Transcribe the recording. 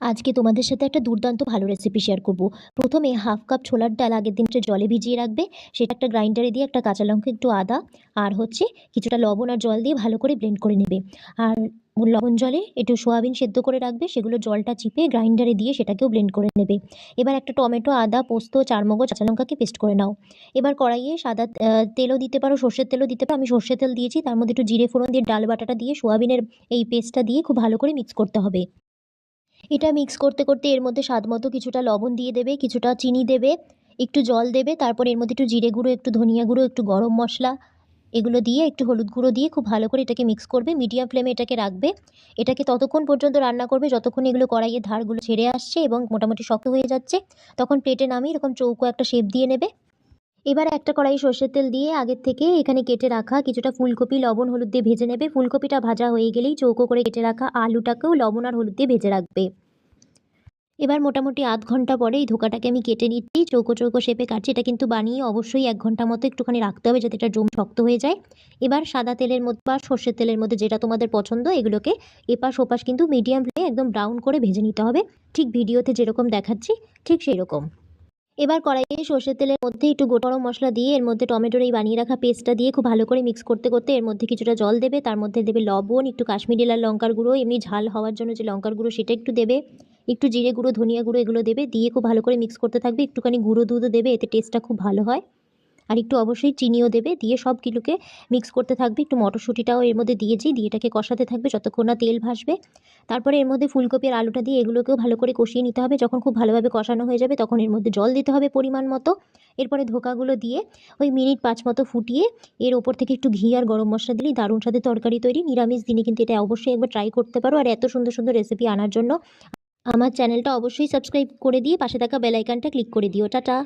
আজকে তোমাদের সাথে একটা দুর্দান্ত ভালো রেসিপি শেয়ার করব। প্রথমে হাফ কাপ ছোলার ডাল আগের দিনটা জলে ভিজিয়ে রাখবে, সেটা একটা গ্রাইন্ডারে দিয়ে একটা কাঁচা লঙ্কা, একটু আদা, আর হচ্ছে কিছুটা লবণ আর জল দিয়ে ভালো করে ব্লেন্ড করে নেবে। আর লবণ জলে একটু সোয়াবিন সেদ্ধ করে রাখবে, সেগুলো জলটা চিপে গ্রাইন্ডারে দিয়ে সেটাকেও ব্লেন্ড করে নেবে। এবার একটা টমেটো, আদা, পোস্ত, চারমগজ, কাঁচা লঙ্কাকে পেস্ট করে নাও। এবার কড়াইয়ে সাদা তেলও দিতে পারো, সর্ষের তেলও দিতে পারো, আমি সর্ষের তেল দিয়েছি, তার মধ্যে একটু জিরে ফোড়ন দিয়ে ডাল বাটাটা দিয়ে সোয়াবিনের এই পেস্টটা দিয়ে খুব ভালো করে মিক্স করতে হবে। এটা মিক্স করতে করতে এর মধ্যে স্বাদ মতো কিছুটা লবণ দিয়ে দেবে, কিছুটা চিনি দেবে, একটু জল দেবে, তারপর এর মধ্যে একটু জিরে গুঁড়ো, একটু ধনিয়া গুঁড়ো, একটু গরম মশলা এগুলো দিয়ে, একটু হলুদ গুঁড়ো দিয়ে খুব ভালো করে এটাকে মিক্স করবে মিডিয়াম ফ্লেমে এটাকে রাখবে। এটাকে ততক্ষণ পর্যন্ত রান্না করবে, যতক্ষণ এগুলো কড়াইয়ের ধারগুলো ছেড়ে আসছে এবং মোটামুটি শক্ত হয়ে যাচ্ছে, তখন প্লেটে নামিয়ে এরকম চৌকো একটা শেপ দিয়ে নেবে। এবার একটা কড়াই সর্ষের তেল দিয়ে আগের থেকে এখানে কেটে রাখা কিছুটা ফুলকপি, লবণ, হলুদ দিয়ে ভেজে নেবে। ফুলকপিটা ভাজা হয়ে গেলেই চৌকো করে কেটে রাখা আলুটাকেও লবণ আর হলুদ দিয়ে ভেজে রাখবে। এবার মোটামুটি আধ ঘণ্টা পরে এই ধোকাটাকে আমি কেটে নিচ্ছি। চৌকো চৌকো শেপে কাটছি। এটা কিন্তু বানিয়ে অবশ্যই এক ঘণ্টা মতো একটুখানি রাখতে হবে যাতে এটা জম শক্ত হয়ে যায়। এবার সাদা তেলের মধ্যে বা সর্ষের তেলের মধ্যে যেটা তোমাদের পছন্দ, এগুলোকে এপাশ ওপাশ কিন্তু মিডিয়াম ফ্লেমে একদম ব্রাউন করে ভেজে নিতে হবে। ঠিক ভিডিওতে যেরকম দেখাচ্ছি, ঠিক সেই রকম এবার কড়াইয়ে সর্ষের তেলের মধ্যে একটু গোটা গরম মশলা দিয়ে এর মধ্যে টমেটোর এই বানিয়ে রাখা পেস্টটা দিয়ে খুব ভালো করে মিক্স করতে করতে এর মধ্যে কিছুটা জল দেবে। তার মধ্যে দেবে লবণ, একটু কাশ্মীরি লাল লঙ্কার গুঁড়ো, এমনি ঝাল হওয়ার জন্য যে লঙ্কার গুঁড়ো সেটা একটু দেবে। একটু জিরে গুঁড়ো, ধনিয়া গুঁড়ো এগুলো দেবে। দিয়ে খুব ভালো করে মিক্স করতে থাকবে। একটুখানি গুঁড়ো দুধও দেবে, এতে টেস্টটা খুব ভালো হয়। আর একটু অবশ্যই চিনিও দেবে, দিয়ে সব কিলোকে মিক্স করতে থাকবে। একটু মটরশুঁটিটাও এর মধ্যে দিয়েছি দিয়ে এটাকে কষাতে থাকবে যতক্ষণ না তেল ভাসবে। তারপরে এর মধ্যে ফুলকপি আর আলুটা দিয়ে এগুলোকেও ভালো করে কষিয়ে নিতে হবে। যখন খুব ভালোভাবে কষানো হয়ে যাবে তখন এর মধ্যে জল দিতে হবে পরিমাণ মতো। এরপরে ধোকাগুলো দিয়ে ওই মিনিট পাঁচ মতো ফুটিয়ে এর ওপর থেকে একটু ঘি আর গরম মশলা দিলেই দারুণ সাথে তরকারি তৈরি। নিরামিষ দিনে কিন্তু এটা অবশ্যই একবার ট্রাই করতে পারো। আর এত সুন্দর সুন্দর রেসিপি আনার জন্য আমার চ্যানেলটা অবশ্যই সাবস্ক্রাইব করে দিয়ে পাশে থাকা বেল আইকনটা ক্লিক করে দিও। টাটা।